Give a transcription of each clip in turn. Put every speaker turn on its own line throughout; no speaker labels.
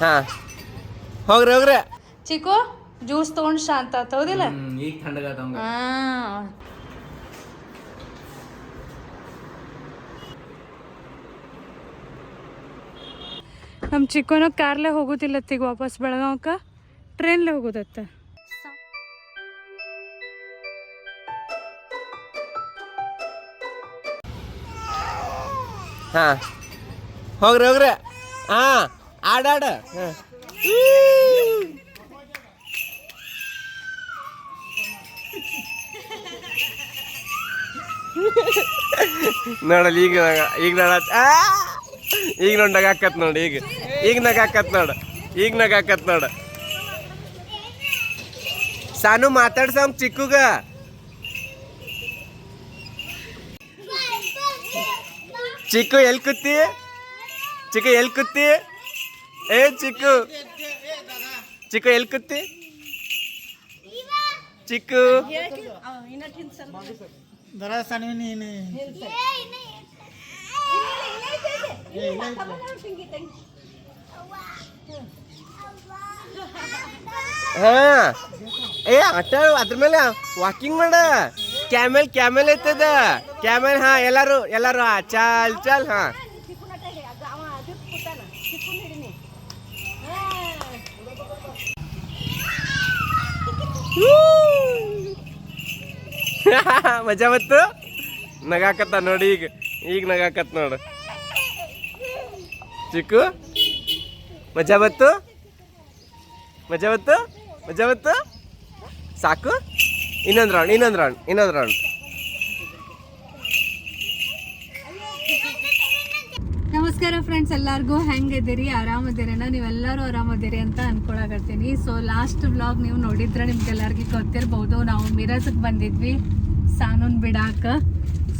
ಹಾ. ಹೋಗ್ರಿ ಹೋಗ್ರಿ.
ಚಿಕ್ಕು ಜ್ಯೂಸ್ ತಗೊಂಡ್ ಶಾಂತ ಆತ್ ಹೌದಿಲ್ಲ?
ಈಗ
ಹಾ. ನಮ್ಮ ಚಿಕ್ಕನ ಕಾರ್ಲೆ ಹೋಗುದಿಲ್ಲತ್ತೀಗ ವಾಪಸ್ ಬೆಳಗಾವಕ್ಕ ಟ್ರೈನ್ಲೆ ಹೋಗೋದತ್ತ.
ಹಾ. ಹೋಗ್ರಿ ಹೋಗ್ರಿ. ಹಾ. ಆಡಾಡ ಹಾ. ನೋಡಲ್ಲ ಈಗ ನಗ- ಈಗ ನೋಡ ಈಗ ನೋಡಿ ಹಾಕತ್ ನೋಡಿ ಈಗ. ಈಗ ನಗಾಕತ್ ನೋಡು ಈಗ ನಗಾಕತ್ ನೋಡು. ಸಾನು ಮಾತಾಡ್ಸಂಗ್ ಚಿಕ್ಕುಗ. ಚಿಕ್ಕು ಎಲ್ ಕೂತಿ ಚಿಕ್ಕು ಎಲ್ ಕೂತಿ ಏ ಚಿಕ್ಕು. ಚಿಕ್ಕು ಎಲ್ ಕೂತಿ ಚಿಕ್ಕು. ಹಾ. ಏ ಆಟ ಅದ್ರ ಮೇಲೆ ವಾಕಿಂಗ್ ಮಾಡ. ಕ್ಯಾಮೆಲ್ ಕ್ಯಾಮೆಲ್ ಐತದ ಕ್ಯಾಮೆಲ್ ಹಾ ಎಲ್ಲಾರು ಎಲ್ಲಾರು ಹಾ ಚಾಲ್ ಚಾಲ್ ಹಾ. ಮಜಾ ಬತ್ತು ನಗಾಕತ್ತ ನೋಡಿ ಈಗ. ಈಗ ನಗಾಕತ್ ನೋಡು. ಚಿಕ್ಕು, ಮಜಾ ಬತ್ತು ಮಜಾ ಬತ್ತು ಮಜಾ ಬತ್ತು ಸಾಕು? ಇನ್ನೊಂದು ರೌಂಡ್ ಇನ್ನೊಂದು ರೌಂಡ್ ಇನ್ನೊಂದು ರೌಂಡ್
ನಮಸ್ಕಾರ ಫ್ರೆಂಡ್ಸ್ ಎಲ್ಲಾರ್ಗೂ ಹೆಂಗಿದ್ದೀರಿ? ಆರಾಮದಿರೇನ? ನೀವೆಲ್ಲರೂ ಆರಾಮದಿರಿ ಅಂತ ಅನ್ಕೊಳಕತ್ತೀನಿ. ಸೊ ಲಾಸ್ಟ್ ವ್ಲಾಗ್ ನೀವು ನೋಡಿದ್ರೆ ನಿಮ್ಗೆಲ್ಲರಿಗೂ ಗೊತ್ತಿರ್ಬೋದು, ನಾವು ಮಿರಜ್ಗೆ ಬಂದಿದ್ವಿ ಸಾನೂನ್ ಬಿಡಾಕ.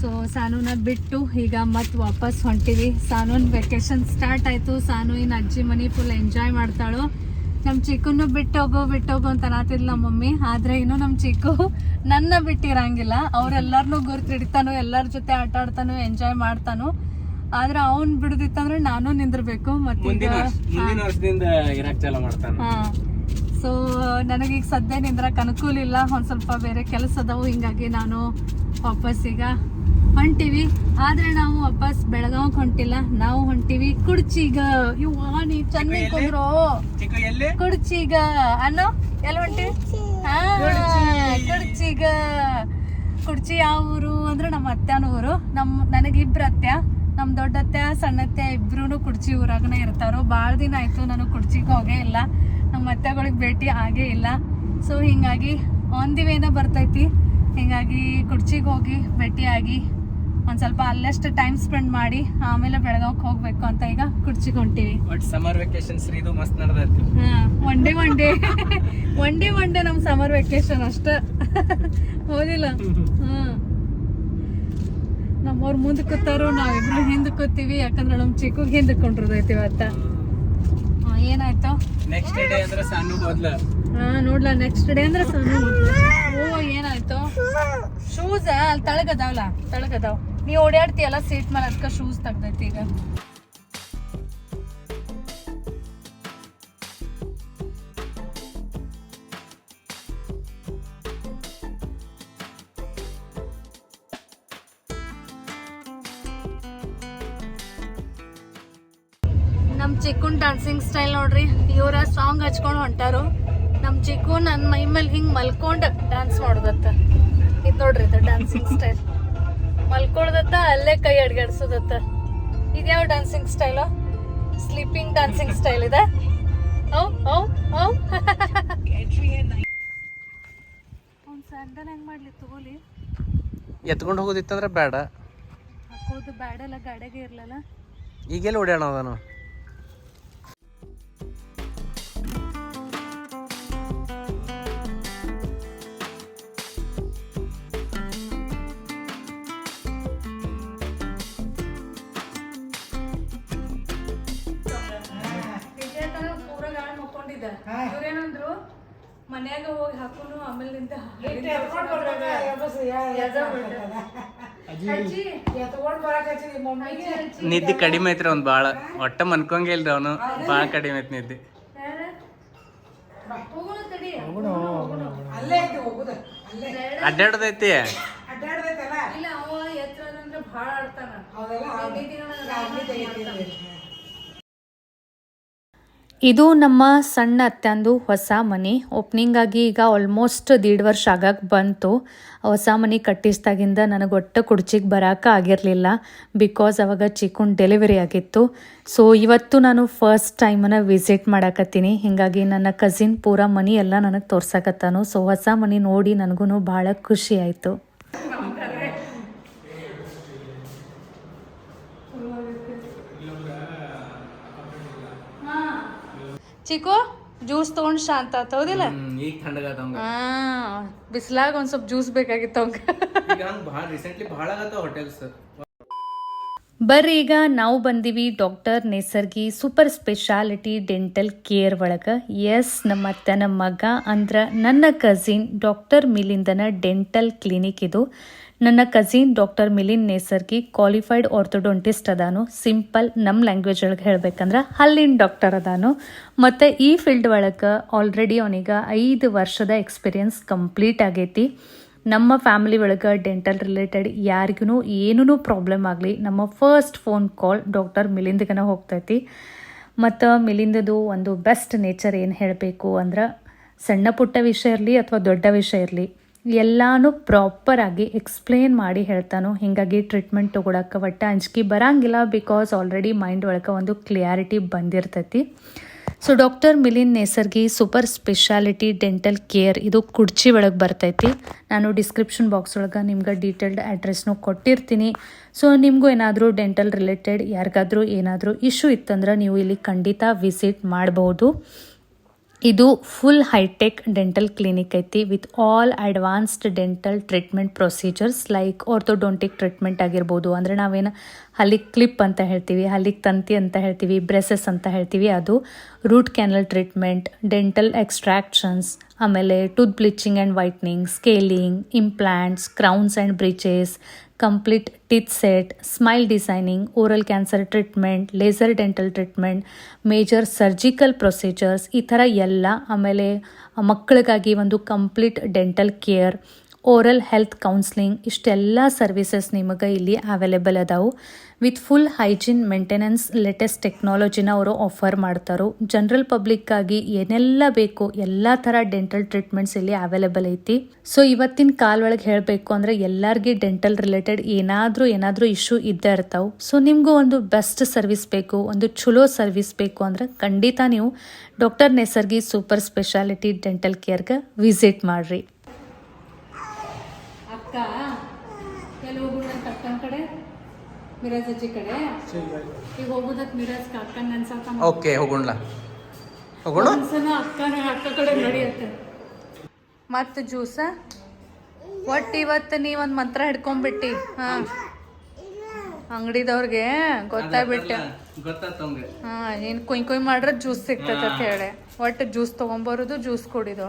ಸೊ ಸಾನೂನ ಬಿಟ್ಟು ಈಗ ಮತ್ತೆ ವಾಪಸ್ ಹೊಂಟಿವಿ. ಸಾನೂನ್ ವೆಕೇಶನ್ ಸ್ಟಾರ್ಟ್ ಆಯ್ತು. ಸಾನು ಇನ್ನು ಅಜ್ಜಿ ಮನೆ ಫುಲ್ ಎಂಜಾಯ್ ಮಾಡ್ತಾಳು. ನಮ್ಮ ಚಿಕ್ಕನ್ನು ಬಿಟ್ಟೋಗೋ, ಬಿಟ್ಟೋಗು ಅಂತ ಅನ್ನತಿದ್ಲ ಮಮ್ಮಿ. ಆದ್ರೆ ಇನ್ನು ನಮ್ಮ ಚಿಕ್ಕು ನನ್ನ ಬಿಟ್ಟಿರಂಗಿಲ್ಲ. ಅವರೆಲ್ಲರನ್ನೂ ಗುರ್ತು ಹಿಡಿತಾನು ಎಲ್ಲರ ಜೊತೆ ಆಟ ಆಡ್ತಾನು ಎಂಜಾಯ್ ಮಾಡ್ತಾನು. ಆದ್ರೆ ಅವ್ನ್ ಬಿಡದಿತ್ತಂದ್ರೆ ನಾನು ನಿಂದಿರ್ಬೇಕು ಮತ್ತೀಗ
ಮುಂದಿನ ವರ್ಷದಿಂದ ಇರಕ್ ಚಾಲ ಮಾಡ್ತಾನೆ.
ಹಾ. ಸೊ ನನಗೀಗ ಸದ್ಯ ನಿಂದ್ರಕ್ ಅನುಕೂಲ ಇಲ್ಲ. ಒಂದ್ ಸ್ವಲ್ಪ ಬೇರೆ ಕೆಲಸ ಅದಾವು. ಹಿಂಗಾಗಿ ನಾನು ವಾಪಸ್ ಈಗ ಹೊಂಟಿವಿ. ಆದ್ರೆ ನಾವು ವಾಪಸ್ ಬೆಳಗಾವ್ ಹೊಂಟಿಲ್ಲ. ನಾವು ಹೊಂಟಿವಿ ಕುಡ್ಚಿಗ. ಇವ್ವಾ ನೀ ಚೆನ್ನಾಗಿ ಕುಂದ್ರು?
ಚಿಕ್ಕ ಎಲ್ಲಿ?
ಕುಡ್ಚಿಗ. ಅನ್ನೋ ಎಲ್ಲಿ ಹೊಂಟಿವಿ ಹಾ ಕುಡ್ಚಿಗ. ಕುಡ್ಚಿ ಯಾವ ಊರು ಅಂದ್ರೆ ನಮ್ಮ ಅತ್ತೆನ ಊರು. ನಮ್ ನನಗಿಬ್ರ ಅತ್ಯ ನಮ್ ದೊಡ್ಡತ್ತೆ ಸಣ್ಣತ್ತೆ ಇಬ್ರು ಕುಡ್ಚಿ ಊರಾಗನೆ ಇರ್ತಾರೋ ಭಾಳ ದಿನ ಆಯ್ತು ನಾನು ಕುಡ್ಚಿಗೆ ಹೋಗೇ ಇಲ್ಲ. ನಮ್ಮ ಅತ್ತೆಗಳಿಗೆ ಭೇಟಿ ಆಗೇ ಇಲ್ಲ. ಸೊ ಹಿಂಗಾಗಿ ಆನ್ ದಿ ವೇನ ಬರ್ತೈತಿ. ಹಿಂಗಾಗಿ ಕುಡ್ಚಿಗೆ ಹೋಗಿ ಭೇಟಿಯಾಗಿ ಒಂದ್ ಸ್ವಲ್ಪ ಅಲ್ಲಷ್ಟು ಟೈಮ್ ಸ್ಪೆಂಡ್ ಮಾಡಿ ಆಮೇಲೆ ಬೆಳಗಾವ್ಗೆ ಹೋಗ್ಬೇಕು ಅಂತ ಈಗ ಕುಡ್ಚಿಗೆ ಹೊಂಟಿವಿ.
ಬಟ್ ಸಮರ್ ವೆಕೇಶನ್ ಇದು ಮಸ್ತ್ ನಡೆದೈತಿ.
One day one day one day one day ನಮ್ ಸಮರ್ ವೆಕೇಶನ್ ಅಷ್ಟ. ಹೋದಿಲ್ಲ? ಹ್ಮ್ ನಮ್ಮವ್ರ ಮುಂದೆ ಕೂತಾರು ನಾವಿಬ್ರು ಹಿಂದೆ ಕೂತೀವಿ ಯಾಕಂದ್ರೆ ನಮ್ಮ ಚಿಕ್ಕಗೆ ಹಿಂದೆ ಕೊಂಡಿರ್ತೈತಿ ಇವತ್ತ ಏನಾಯ್ತು?
ನೆಕ್ಸ್ಟ್ ಡೇ ಅಂದ್ರೆ ಸಣ್ಣ ಮೊದ್ಲ.
ಹಾ ನೋಡ್ಲಾ ನೆಕ್ಸ್ಟ್ ಡೇ ಅಂದ್ರೆ ಸಣ್ಣ ಓ ಏನಾಯ್ತು? ಶೂಸ್ ಅಲ್ಲಿ ತಳಗದಾವಲ್ಲ ತಳಗದಾವ್. ನೀ ಓಡಾಡ್ತೀಯಲ್ಲ ಸೀಟ್ ಮೇಲೆ ಅದಕ್ಕೆ ಶೂಸ್ ತೆಗ್ದೈತಿ ಈಗ. ಡಾನ್ಸಿಂಗ್ ಸ್ಟೈಲ್ ನೋಡ್ರಿ. ಇವರ ಸಾಂಗ್ ಹಚ್ಕೊಂಡು ಹೊಂಟಾರು. ನಮ್ಮ ಚಿಕ್ಕು ನನ್ನ ಮೈ ಮೇಲೆ ಹಿಂಗ್ ಮಲ್ಕೊಂಡ್ ಡ್ಯಾನ್ಸ್ ಮಾಡೋದತ್ತ. ಇದು ನೋಡ್ರಿ ಇದು ಡಾನ್ಸಿಂಗ್ ಸ್ಟೈಲ್ ಮಲ್ಕೊಳ್ದತ್ತ ಅಲ್ಲೇ ಕೈ ಅಡ್ಗಾಡ್ಸೋದತ್ತ. ಇದ್ಯಾವ dancing style sleeping dancing style ಇದೆ. ಔ ಅವ್ನ್ ಸ್ಯಾಂಡಲ್ ಹೆಂಗ್ ಮಾಡ್ಲಿ ತಗೋಲಿ?
ಎತ್ಕೊಂಡು ಹೋಗೋದಿತ್ತಂದ್ರೆ ಬೇಡ.
ಹಾಕೋದು ಬೇಡಲ್ಲ ಗಾಡಿಗೆ ಇರಲಿಲ್ಲ.
ಈಗೆಲ್ಲ ಓಡ್ಯಾಣ
ಇವ್ರೇನಂದ್ರು ಮನ್ಯಾಗ ಹೋಗಿ ಹಾಕೋನು ಆಮೇಲೆ ನಿಂತ
ನಿದ್ದೆ ಕಡಿಮೆ ಐತ್ರಿ ಅವ್ನು ಭಾಳ ಒಟ್ಟ ಮನ್ಕೊಂಗೇ ಇಲ್ರಿ ಅವನು. ಭಾಳ ಕಡಿಮೆ ಐತಿ ನಿದ್ದೆ. ಅಡ್ಡಾಡದೈತಿ?
ಇಲ್ಲ ಅವ ಎತ್ತರ ಅಂದ್ರೆ ಭಾಳ ಆಡ್ತಾನ ಇದು ನಮ್ಮ ಸಣ್ಣ ಅತ್ತೆಂದು ಹೊಸ ಮನೆ. ಓಪನಿಂಗ್ ಆಗಿ ಈಗ ಆಲ್ಮೋಸ್ಟ್ ದೀಡ್ ವರ್ಷ ಆಗಕ್ಕೆ ಬಂತು. ಹೊಸ ಮನೆ ಕಟ್ಟಿಸ್ದಾಗಿಂದ ನನಗೆ ಒಟ್ಟು ಕುಡ್ಚಿಗೆ ಬರೋಕೆ ಆಗಿರಲಿಲ್ಲ. ಬಿಕಾಸ್ ಅವಾಗ ಚಿಕ್ಕನ್ ಡೆಲಿವರಿ ಆಗಿತ್ತು. ಸೊ ಇವತ್ತು ನಾನು ಫಸ್ಟ್ ಟೈಮನ್ನ ವಿಸಿಟ್ ಮಾಡಕತ್ತೀನಿ. ಹೀಗಾಗಿ ನನ್ನ ಕಸಿನ್ ಪೂರ ಮನೆ ಎಲ್ಲ ನನಗೆ ತೋರ್ಸಕತ್ತಾನು. ಸೊ ಹೊಸ ಮನೆ ನೋಡಿ ನನಗೂ ಭಾಳ ಖುಷಿ ಆಯಿತು. ಚಿಕ್ಕು ಜ್ಯೂಸ್ ತೊಗೊಂಡು ಶಾಂತ ಆತ ಹೌದಿಲ್ಲ?
ಈಗ ಥಂಡಗಾತವಂಗ
ಹಾ ಬಿಸ್ಲಾಗ ಒಂದ್ ಸ್ವಲ್ಪ ಜ್ಯೂಸ್ ಬೇಕಾಗಿತ್ತು ಅವಂಗ.
ಈಗ ಹಂಗೆ ಭಾಳ ರೀಸೆಂಟ್ಲಿ ಭಾಳ ಆಗತ್ತಾವ ಹೋಟೆಲ್ಸ್
ಬರ್ರಿ ಈಗ ನಾವು ಬಂದೀವಿ doctor Nesargi super speciality dental care ಒಳಗೆ. ಎಸ್ ನಮ್ಮ ಅತ್ತನ ಮಗ ಅಂದ್ರ ನನ್ನ ಕಸಿನ್ ಡಾಕ್ಟರ್ ಮಿಲಿಂದನ ಡೆಂಟಲ್ ಕ್ಲಿನಿಕ್ ಇದು. ನನ್ನ cousin doctor Milind Nesargi qualified orthodontist ಅದಾನು. Simple ನಮ್ಮ ಲ್ಯಾಂಗ್ವೇಜ್ ಒಳಗೆ ಹೇಳ್ಬೇಕಂದ್ರೆ ಹಲ್ಲಿನ ಡಾಕ್ಟರ್ ಅದಾನು. ಮತ್ತು ಈ ಫೀಲ್ಡ್ ಒಳಗೆ ಆಲ್ರೆಡಿ ಅವನಿಗೆ ಐದು ವರ್ಷದ ಎಕ್ಸ್ಪೀರಿಯನ್ಸ್ ಕಂಪ್ಲೀಟ್ ಆಗೈತಿ. ನಮ್ಮ ಫ್ಯಾಮಿಲಿ ಒಳಗೆ ಡೆಂಟಲ್ ರಿಲೇಟೆಡ್ ಯಾರಿಗೂ ಏನೂ ಪ್ರಾಬ್ಲಮ್ ಆಗಲಿ, ನಮ್ಮ ಫಸ್ಟ್ ಫೋನ್ ಕಾಲ್ ಡಾಕ್ಟರ್ ಮಿಲಿಂದ್ಗನ ಹೋಗ್ತೈತಿ. ಮತ್ತು ಮಿಲಿಂದದು ಒಂದು ಬೆಸ್ಟ್ ನೇಚರ್ ಏನು ಹೇಳಬೇಕು ಅಂದ್ರೆ ಸಣ್ಣ ಪುಟ್ಟ ವಿಷಯ ಇರಲಿ ಅಥವಾ ದೊಡ್ಡ ವಿಷಯ ಇರಲಿ ಎಲ್ಲಾನು ಪ್ರಾಪರಾಗಿ ಎಕ್ಸ್ಪ್ಲೇನ್ ಮಾಡಿ ಹೇಳ್ತಾನೋ, ಹೀಗಾಗಿ ಟ್ರೀಟ್ಮೆಂಟ್ ತೊಗೊಳಕ್ಕೆ ಒಟ್ಟು ಅಂಜಿಕೆ ಬರಂಗಿಲ್ಲ ಬಿಕಾಸ್ ಆಲ್ರೆಡಿ ಮೈಂಡ್ ಒಳಗೆ ಒಂದು clarity ಬಂದಿರ್ತೈತಿ. So doctor Milin Nesargi super speciality dental care ಇದು ಕುಡ್ಚಿ ಒಳಗೆ ಬರ್ತೈತಿ. ನಾನು ಡಿಸ್ಕ್ರಿಪ್ಷನ್ ಬಾಕ್ಸ್ ಒಳಗೆ ನಿಮ್ಗೆ ಡೀಟೇಲ್ಡ್ ಅಡ್ರೆಸ್ನು ಕೊಟ್ಟಿರ್ತೀನಿ. ಸೊ ನಿಮಗೂ ಏನಾದರೂ ಡೆಂಟಲ್ ರಿಲೇಟೆಡ್ ಯಾರಿಗಾದರೂ ಏನಾದರೂ ಇಶ್ಯೂ ಇತ್ತಂದ್ರೆ ನೀವು ಇಲ್ಲಿ ಖಂಡಿತ ವಿಸಿಟ್ ಮಾಡಬಹುದು ಇದು full hi tech dental clinic ಐತಿ with all advanced dental treatment procedures like orthodontic treatment ಆಗಿರ್ಬೋದು. ಅಂದರೆ ನಾವೇನು ಹಲ್ಲಿಗೆ ಕ್ಲಿಪ್ ಅಂತ ಹೇಳ್ತೀವಿ, ಹಲ್ಲಿಗೆ ತಂತಿ ಅಂತ ಹೇಳ್ತೀವಿ, ಬ್ರೆಸಸ್ ಅಂತ ಹೇಳ್ತೀವಿ, ಅದು root canal treatment dental extractions ಆಮೇಲೆ tooth bleaching and whitening scaling implants crowns and bridges complete teeth set smile designing oral cancer treatment laser dental treatment major surgical procedures ಈ ಥರ ಎಲ್ಲ ಆಮೇಲೆ ಮಕ್ಕಳಿಗಾಗಿ ಒಂದು complete dental care oral health counselling ಇಷ್ಟೆಲ್ಲ services ನಿಮಗೆ ಇಲ್ಲಿ ಅವೈಲೇಬಲ್ ಅದಾವು. With full hygiene maintenance latest ಟೆಕ್ನಾಲಜಿನ ಅವರು ಆಫರ್ ಮಾಡ್ತಾರೋ. ಜನರಲ್ ಪಬ್ಲಿಕ್ಕಾಗಿ ಏನೆಲ್ಲ ಬೇಕು, ಎಲ್ಲ ಥರ ಡೆಂಟಲ್ ಟ್ರೀಟ್ಮೆಂಟ್ಸ್ ಇಲ್ಲಿ ಅವೈಲೇಬಲ್ ಐತಿ. ಸೊ ಇವತ್ತಿನ ಕಾಲ್ ಒಳಗೆ ಹೇಳಬೇಕು ಅಂದರೆ ಎಲ್ಲರಿಗೆ ಡೆಂಟಲ್ ರಿಲೇಟೆಡ್ ಏನಾದರೂ ಏನಾದರೂ ಇಶ್ಯೂ ಇದ್ದೇ ಇರ್ತಾವೆ. ಸೊ ನಿಮಗೂ ಒಂದು ಬೆಸ್ಟ್ ಸರ್ವಿಸ್ ಬೇಕು, ಒಂದು ಚಲೋ ಸರ್ವಿಸ್ ಬೇಕು ಅಂದ್ರೆ ಖಂಡಿತ ನೀವು doctor Nesargi super speciality dental ಕೇರ್ಗೆ visit ಮಾಡಿರಿ. ಅಕ್ಕ? ಎಲ್ಲಿ ಹೋಗುದಂತ ಅಕ್ಕನ ಕಡೆ? ಮಿರಾಜ್ ಅಜ್ಜಿ ಕಡೆ? ಈಗ ಹೋಗೋದಕ್ಕೆ ಮಿರಾಜ್ ಅಕ್ಕನ ಅನ್ಸಕ್ಕ
ಓಕೆ ಹೋಗೋಣ? ಹೋಗೋಣ
ಒಂದ್ಸಲ ಅಕ್ಕನ ಅಕ್ಕ ಕಡೆ ನಡೆಯುತ್ತೆ ಮತ್ತು ಜ್ಯೂಸ? ಒಟ್ಟು ಇವತ್ತು ನೀವೊಂದು ಒಂದು ಮಂತ್ರ ಹಿಡ್ಕೊಂಡ್ಬಿಟ್ಟಿ ಹಾಂ. ಅಂಗಡಿದವ್ರಿಗೆ ಗೊತ್ತಾಗ್ಬಿಟ್ಟೆ.
ಹಾಂ
ಹಾ ನೀನು ಕುಯ್ ಕುಯ್ ಮಾಡ್ರೆ ಜ್ಯೂಸ್ ಸಿಗ್ತೈತೆ ಅಂತ ಹೇಳಿ. ಒಟ್ಟು ಜ್ಯೂಸ್ ತೊಗೊಂಬರೋದು ಜ್ಯೂಸ್ ಕುಡಿದು.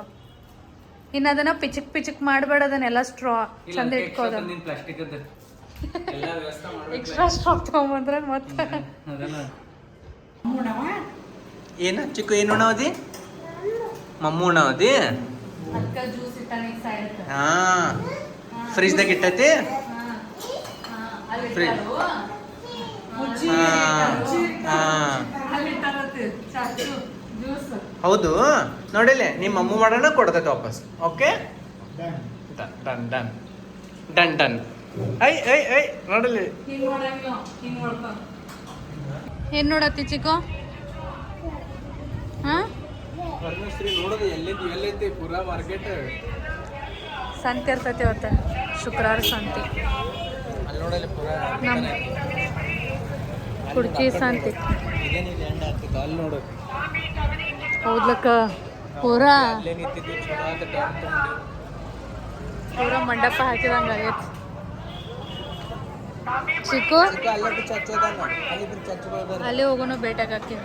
ಇನ್ನು ಅದನ್ನ ಪಿಚಕ್ ಪಿಚಕ್ ಮಾಡಬೇಡ ಅದನ್ನೆಲ್ಲ ಸ್ಟ್ರಾ ಚಂದ ಇಟ್ಕೋದ ಎಕ್ಸ್ಟ್ರಾ ಸ್ಟ್ರಾ ತೊಗೊಂಬಂದ್ರೆ ಮತ್ತೆ.
ಏನು ಏನ ಚಿಕ್ಕು ಏನು ಉಣವದಿ ಮಮ್ಮು ಉಣವದಿ ಹಾ. ಫ್ರಿಜ್ದಾಗ ಇಟ್ಟೈತಿ? ಫ್ರಿಜ್ ಹಾ ಹಾ
ಜ್ಯೂಸ್
ಹೌದು. ನೋಡಿಲ್ಲ ನಿಮ್ಮ ಅಮ್ಮ ಮಾಡೋಣ ಕೊಡ್ತೈತೆ ವಾಪಸ್. Okay done done done done done I ಐ ಐ ನೋಡಲಿ
ಏನ್ ನೋಡತ್ತಿ ಚಿಕ್ಕೋ? ಹಾ?
ಪದ್ಮಶ್ರೀ ನೋಡೋದು ಎಲ್ಲಿದ್ದು ಎಲ್ಲೈತಿ ಪೂರಾ ಮಾರ್ಕೆಟ್
ಸಂತೆ ಇರ್ತೈತಿ ಅವತ್ತು ಶುಕ್ರವಾರ ಸಂತೆ.
ಅಲ್ಲಿ ನೋಡಲಿ ಪೂರಾ
ನಮ್ ಕುಡ್ಚಿ ಸಂತೆ.
ಅಲ್ಲಿ ನೋಡು.
ಹೌದ್ಲಕ್ಕ ಪೂರಾ. ಪೂರ ಮಂಡಪ ಹಾಕಿದಂಗ ಆಗೈತಿ. ಚಿಕ್ಕು?
ಅಲ್ಲೇ ಚಚ್ಚೋದ
ಅಲ್ಲಿ ಹಾಕಿದ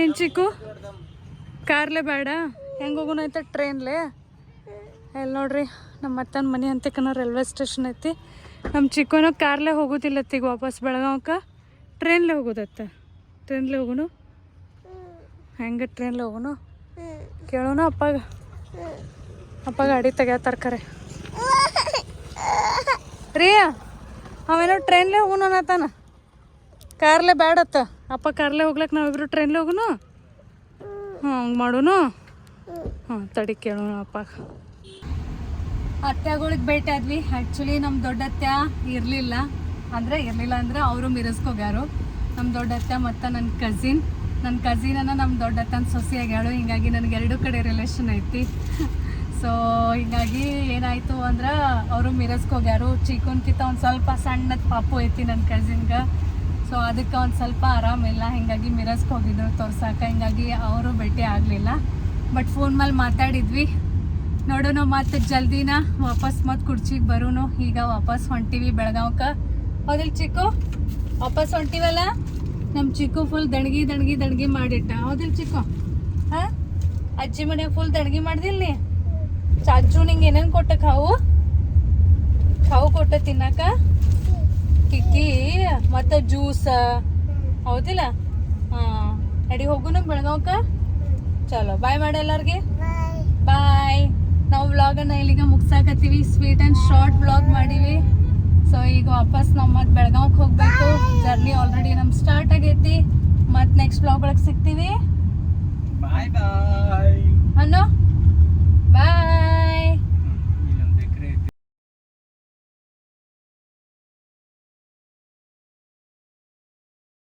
ಏನ್ ಚಿಕ್ಕು? ಕಾರ್ಲೆ ಬೇಡ.
ಹೆಂಗೆ ಹೋಗೋಣ ಐತೆ? ಟ್ರೈನ್ಲೆ. ಎಲ್ಲಿ ನೋಡ್ರಿ, ನಮ್ಮ ಅತ್ತನ ಮನೆ ಅಂತಕನ ರೈಲ್ವೆ ಸ್ಟೇಷನ್ ಐತಿ. ನಮ್ಮ ಚಿಕ್ಕನ ಕಾರ್ಲೇ ಹೋಗೋದಿಲ್ಲತ್ತೀಗ ವಾಪಸ್ ಬೆಳಗಾವಕ್ಕೆ ಟ್ರೈನ್ಲೇ ಹೋಗೋದತ್ತ. ಟ್ರೈನ್ಲೇ ಹೋಗೋಣ ಹೆಂಗೆ ಟ್ರೈನ್ಲೇ ಹೋಗೋಣ ಕೇಳೋಣ ಅಪ್ಪಾಗ. ಅಪ್ಪ ಗಾಡಿ ತೆಗ್ಯಾತಾರ ಕರೆ ರೀ, ಅವೇನೋ ಟ್ರೈನ್ಲೇ ಹೋಗೋಣ ಅನ್ನತಾನ. ಕಾರ್ಲೇ ಬೇಡತ್ತ ಅಪ್ಪ ಕಾರ್ಲೇ ಹೋಗ್ಲಕ್ಕೆ ನಾವಿಬ್ರು ಟ್ರೈನ್ಲೇ ಹೋಗೋಣ ಹ್ಞೂ ಹಂಗೆ ಮಾಡೋಣ ಹಾಂ ತಡಿ ಕೇಳೋಣ ಅಪ್ಪ ಅತ್ತೆಗಳಿಗೆ ಭೇಟಿ ಆದ್ವಿ. ಆ್ಯಕ್ಚುಲಿ ನಮ್ಮ ದೊಡ್ಡ ಅತ್ಯ ಇರಲಿಲ್ಲ. ಅಂದರೆ ಇರಲಿಲ್ಲ ಅಂದರೆ ಅವರು ಮಿರಸ್ಕೋಗ್ಯಾರು. ನಮ್ಮ ದೊಡ್ಡ ಅತ್ಯ ಮತ್ತು ನನ್ನ ಕಸಿನ್ ನನ್ನ ಕಸಿನನ್ನು ನಮ್ಮ ದೊಡ್ಡ ಅತ್ತನ ಸೊಸೆ ಆಗ್ಯಾಳು ಹಿಂಗಾಗಿ ನನಗೆ ಎರಡು ಕಡೆ ರಿಲೇಷನ್ ಐತಿ. ಸೊ ಹಿಂಗಾಗಿ ಏನಾಯಿತು ಅಂದ್ರೆ ಅವರು ಮಿರಸ್ಕೋಗ್ಯಾರು. ಚಿಕ್ಕನ್ಕಿಂತ ಒಂದು ಸ್ವಲ್ಪ ಸಣ್ಣದ ಪಾಪು ಐತಿ ನನ್ನ ಕಝಿನ್ಗೆ ಸೊ ಅದಕ್ಕೆ ಒಂದು ಸ್ವಲ್ಪ ಆರಾಮಿಲ್ಲ ಹಿಂಗಾಗಿ ಮಿರಸ್ಗೆ ಹೋಗಿದ್ರು ತೋರ್ಸಕ್ಕೆ ಹಿಂಗಾಗಿ ಅವರು ಭೇಟಿ ಆಗಲಿಲ್ಲ. ಬಟ್ ಫೋನ್ ಮೇಲೆ ಮಾತಾಡಿದ್ವಿ. ನೋಡೋಣ ಮತ್ತೆ ಜಲ್ದಿನ ವಾಪಸ್ ಮತ್ತೆ ಕುರ್ಚಿಗೆ ಬರೋನು. ಈಗ ವಾಪಸ್ ಹೊಂಟಿವಿ ಬೆಳಗಾವ್ಕ. ಹೌದಿಲ್ಲ ಚಿಕ್ಕು? ವಾಪಸ್ ಹೊಂಟಿವಲ್ಲ? ನಮ್ಮ ಚಿಕ್ಕು ಫುಲ್ ದಣಗಿ ದಣಗಿ ದಣಗಿ ಮಾಡಿಟ್ಟ. ಹೌದಿಲ್ಲ ಚಿಕ್ಕು? ಹಾ? ಅಜ್ಜಿ ಮನೆ ಫುಲ್ ದಣಗಿ ಮಾಡ್ದಿಲ್ಲ ಚಾಚು ನಿಂಗೆ ಏನೇನು ಕೊಟ್ಟ ಖಾವು? ಖಾವು ಕೊಟ್ಟ ತಿನ್ನಕ ಕಿಕ್ಕಿ ಮತ್ತು ಜ್ಯೂಸ. ಹೌದಿಲ್ಲ? ಹಾಂ ನಡಿ ಹೋಗುನು ಬೆಳಗಾವ್ಕ. ಚಲೋ. ಬಾಯ್ ಮಾಡಿ ಎಲ್ಲರಿಗೆ. ಬಾಯ್. ನಾವು ಬ್ಲಾಗನ್ನ ಇಲ್ಲಿಗೆ ಮುಗ್ಸಾಕತ್ತೀವಿ. ಸ್ವೀಟ್ ಅಂಡ್ ಶಾರ್ಟ್ ವ್ಲಾಗ್ ಮಾಡಿವಿ. ಸೊ ಈಗ ವಾಪಸ್ ನಮ್ಮ ಮತ್ತೆ ಬೆಳಗಾವಕ್ಕೆ ಹೋಗಬೇಕು. ಜರ್ನಿ ಆಲ್ರೆಡಿ ನಮ್ಗೆ ಸ್ಟಾರ್ಟ್ ಆಗೈತಿ. ಮತ್ತೆ ನೆಕ್ಸ್ಟ್ ವ್ಲಾಗ್ ಒಳಗೆ ಸಿಗ್ತೀವಿ. ಅನ್ನೋ? ಬಾಯ್